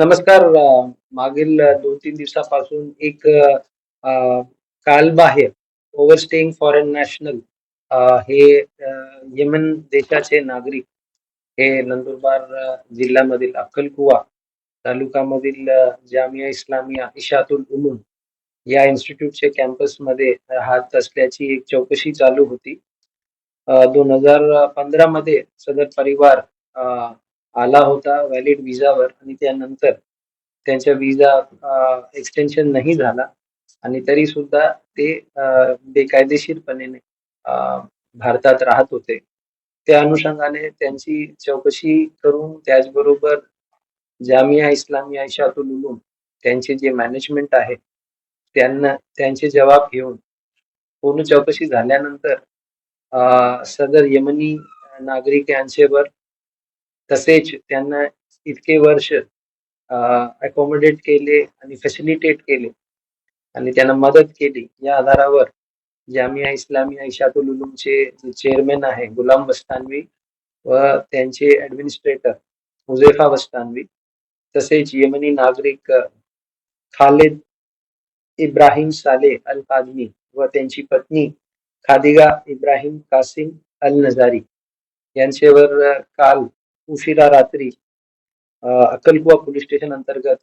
नमस्कार. मागील दोन तीन दिवसापासून एक कालबाहेर अ, कालबाह्य फॉरेन नॅशनल हे अ, देशाचे नागरिक हे नंदुरबार जिल्ह्यामधील अक्कलकुवा तालुकामधील जामिया इस्लामिया इशातुल उलूम या इन्स्टिट्यूटच्या कॅम्पसमध्ये राहत असल्याची एक चौकशी चालू होती. अ, 2015 मध्ये सदर परिवार आला होता व्हॅलिड विजावर आणि त्यानंतर त्यांच्या विजा एक्सटेन्शन नाही झाला आणि तरी सुद्धा ते अ, बेकायदेशीरपणे अ, भारतात राहत होते. त्या अनुषंगाने त्यांची चौकशी करून त्याचबरोबर जामिया इस्लामिया इशातुल उलूम त्यांचे जे मॅनेजमेंट आहे, त्यांना त्यांचे जबाब घेऊन पूर्ण चौकशी झाल्यानंतर अ, सदर यमनी नागरिक यांच्यावर तसेच त्यांना इतके वर्ष अकोमोडेट केले आणि फॅसिलिटेट केले. आणि त्यांना मदत केली. या आधारावर जामिया इस्लामिया इशातुल उलूमचे जे चेअरमन आहे गुलाम बस्तानवी व त्यांचे ऍडमिनिस्ट्रेटर हुझैफा बस्तानवी तसेच यमनी नागरिक खालेद खालिद इब्राहिम साले अल कादमी व त्यांची पत्नी खादिगा इब्राहिम कासिम अल नजारी यांच्यावर काल उशिरा रात्री अक्कलकुवा पोलीस स्टेशन अंतर्गत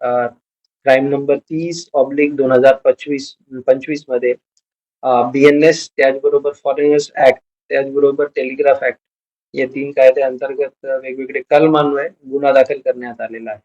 क्राईम नंबर तीस ऑब्लिक 2025 25 मध्ये बी-एन-एस त्याचबरोबर फॉरेनर्स ऍक्ट त्याचबरोबर टेलिग्राफ ऍक्ट या तीन कायद्या अंतर्गत वेगवेगळे कलमान्वये गुन्हा दाखल करण्यात आलेला आहे.